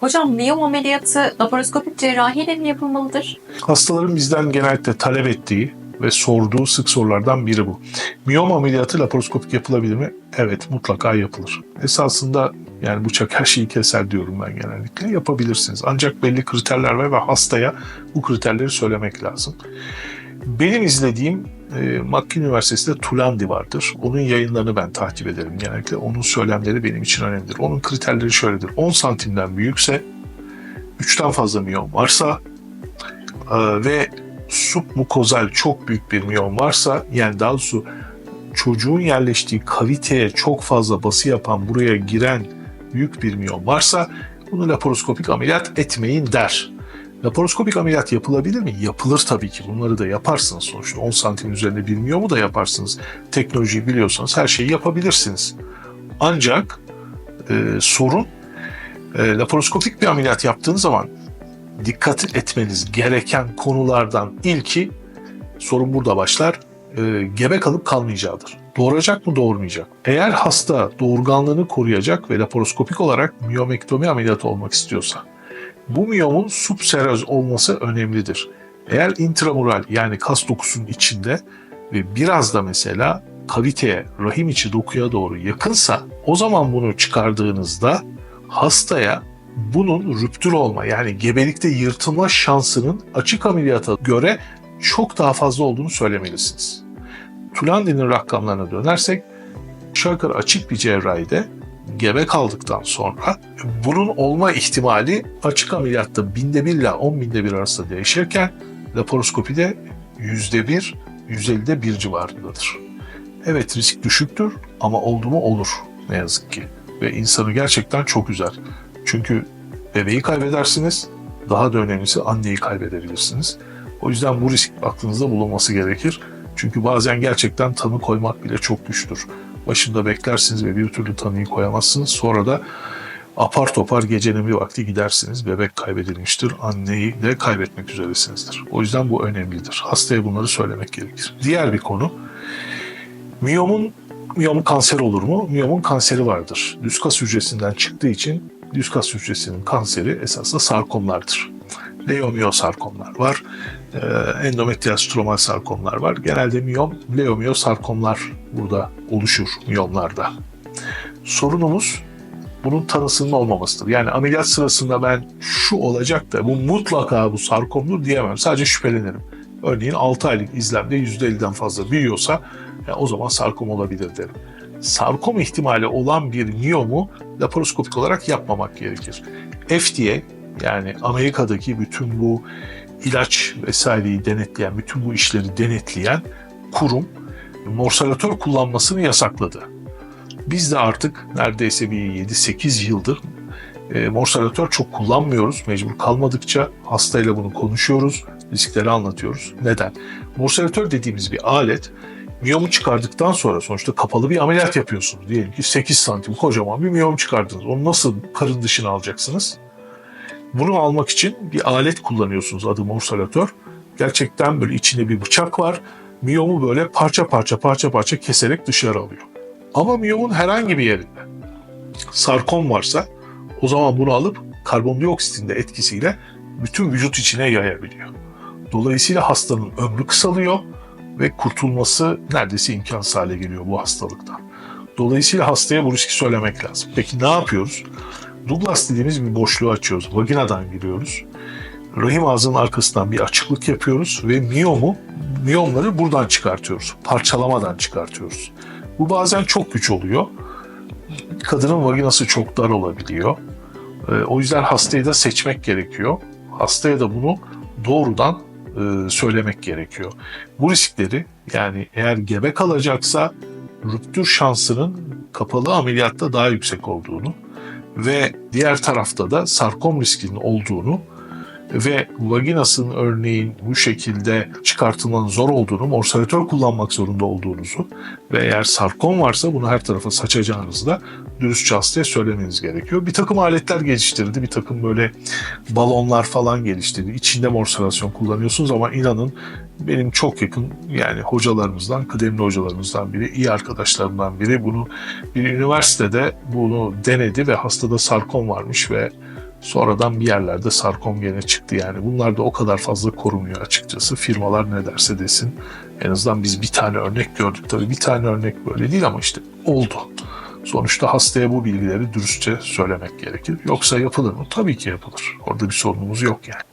Hocam miyom ameliyatı laparoskopik cerrahiyle mi yapılmalıdır? Hastaların bizden genellikle talep ettiği ve sorduğu sık sorulardan biri bu. Miyom ameliyatı laparoskopik yapılabilir mi? Evet mutlaka yapılır. Esasında yani bıçak her şeyi keser diyorum ben genellikle. Yapabilirsiniz. Ancak belli kriterler var ve hastaya bu kriterleri söylemek lazım. Benim izlediğim e, McGill Üniversitesi'nde Tulandi vardır. Onun yayınlarını ben takip ederim genellikle. Onun söylemleri benim için önemlidir. Onun kriterleri şöyledir. 10 santimden büyükse, 3'ten fazla miyom varsa e, ve submukozal çok büyük bir miyom varsa yani daha doğrusu çocuğun yerleştiği kaviteye çok fazla bası yapan buraya giren büyük bir miyom varsa bunu laparoskopik ameliyat etmeyin der. Laparoskopik ameliyat yapılabilir mi? Yapılır tabii ki. Bunları da yaparsınız sonuçta. 10 santim üzerinde bir miyomu da yaparsınız. Teknolojiyi biliyorsanız her şeyi yapabilirsiniz. Ancak e, sorun e, laparoskopik bir ameliyat yaptığınız zaman dikkat etmeniz gereken konulardan ilki sorun burada başlar. E, gebe kalıp kalmayacağıdır. Doğuracak mı doğurmayacak? Eğer hasta doğurganlığını koruyacak ve laparoskopik olarak miyomektomi ameliyatı olmak istiyorsa bu miyomun subseröz olması önemlidir. Eğer intramural yani kas dokusunun içinde ve biraz da mesela kaviteye, rahim içi dokuya doğru yakınsa o zaman bunu çıkardığınızda hastaya bunun rüptür olma yani gebelikte yırtılma şansının açık ameliyata göre çok daha fazla olduğunu söylemelisiniz. Tulandi'nin rakamlarına dönersek yukarı açık bir cerrahide gebe kaldıktan sonra bunun olma ihtimali açık ameliyatta binde bir ile on binde bir arasında değişirken laparoskopide yüzde bir, yüz ellide bir civarındadır. Evet risk düşüktür ama oldu mu olur ne yazık ki. Ve insanı gerçekten çok üzer. Çünkü bebeği kaybedersiniz, daha da önemlisi anneyi kaybedebilirsiniz. O yüzden bu risk aklınızda bulunması gerekir. Çünkü bazen gerçekten tanı koymak bile çok güçtür. Başında beklersiniz ve bir türlü tanıyı koyamazsınız. Sonra da apar topar gecenin bir vakti gidersiniz. Bebek kaybedilmiştir. Anneyi de kaybetmek üzeresinizdir. O yüzden bu önemlidir. Hastaya bunları söylemek gerekir. Diğer bir konu. Miyomun miyom kanser olur mu? Miyomun kanseri vardır. Düz kas hücresinden çıktığı için düz kas hücresinin kanseri esasında sarkomlardır. Leomiyosarkomlar var. Ee, endometriyal stromal sarkomlar var. Genelde miyom, leomiyosarkomlar burada oluşur miyomlarda. Sorunumuz bunun tanısının olmamasıdır. Yani ameliyat sırasında ben şu olacak da bu mutlaka bu sarkomdur diyemem. Sadece şüphelenirim. Örneğin 6 aylık izlemde %50'den fazla büyüyorsa ya o zaman sarkom olabilir derim. Sarkom ihtimali olan bir miyomu laparoskopik olarak yapmamak gerekir. FDA yani Amerika'daki bütün bu ilaç vesaireyi denetleyen, bütün bu işleri denetleyen kurum morsalatör kullanmasını yasakladı. Biz de artık neredeyse bir 7-8 yıldır e, morsalatör çok kullanmıyoruz. Mecbur kalmadıkça hastayla bunu konuşuyoruz, riskleri anlatıyoruz. Neden? Morsalatör dediğimiz bir alet miyomu çıkardıktan sonra sonuçta kapalı bir ameliyat yapıyorsunuz. Diyelim ki 8 santim kocaman bir miyom çıkardınız. Onu nasıl karın dışına alacaksınız? Bunu almak için bir alet kullanıyorsunuz adı morsalatör. Gerçekten böyle içinde bir bıçak var. Miyomu böyle parça parça parça parça keserek dışarı alıyor. Ama miyomun herhangi bir yerinde sarkom varsa o zaman bunu alıp karbondioksitin de etkisiyle bütün vücut içine yayabiliyor. Dolayısıyla hastanın ömrü kısalıyor ve kurtulması neredeyse imkansız hale geliyor bu hastalıktan. Dolayısıyla hastaya bu riski söylemek lazım. Peki ne yapıyoruz? Douglas dediğimiz bir boşluğu açıyoruz. Vaginadan giriyoruz. Rahim ağzının arkasından bir açıklık yapıyoruz ve miyomu, miyomları buradan çıkartıyoruz. Parçalamadan çıkartıyoruz. Bu bazen çok güç oluyor. Kadının vaginası çok dar olabiliyor. Ee, O yüzden hastayı da seçmek gerekiyor. Hastaya da bunu doğrudan e, söylemek gerekiyor. Bu riskleri yani eğer gebe kalacaksa rüptür şansının kapalı ameliyatta daha yüksek olduğunu ve diğer tarafta da sarkom riskinin olduğunu ve vaginasının örneğin bu şekilde çıkartılmanın zor olduğunu, morsalatör kullanmak zorunda olduğunuzu ve eğer sarkom varsa bunu her tarafa saçacağınızı da dürüstçe hastaya söylemeniz gerekiyor. Bir takım aletler geliştirdi, bir takım böyle balonlar falan geliştirdi. İçinde morsalasyon kullanıyorsunuz ama inanın benim çok yakın yani hocalarımızdan, kıdemli hocalarımızdan biri, iyi arkadaşlarımdan biri bunu bir üniversitede bunu denedi ve hastada sarkom varmış ve Sonradan bir yerlerde sarkom gene çıktı yani. Bunlar da o kadar fazla korumuyor açıkçası. Firmalar ne derse desin. En azından biz bir tane örnek gördük. Tabii bir tane örnek böyle değil ama işte oldu. Sonuçta hastaya bu bilgileri dürüstçe söylemek gerekir. Yoksa yapılır mı? Tabii ki yapılır. Orada bir sorunumuz yok yani.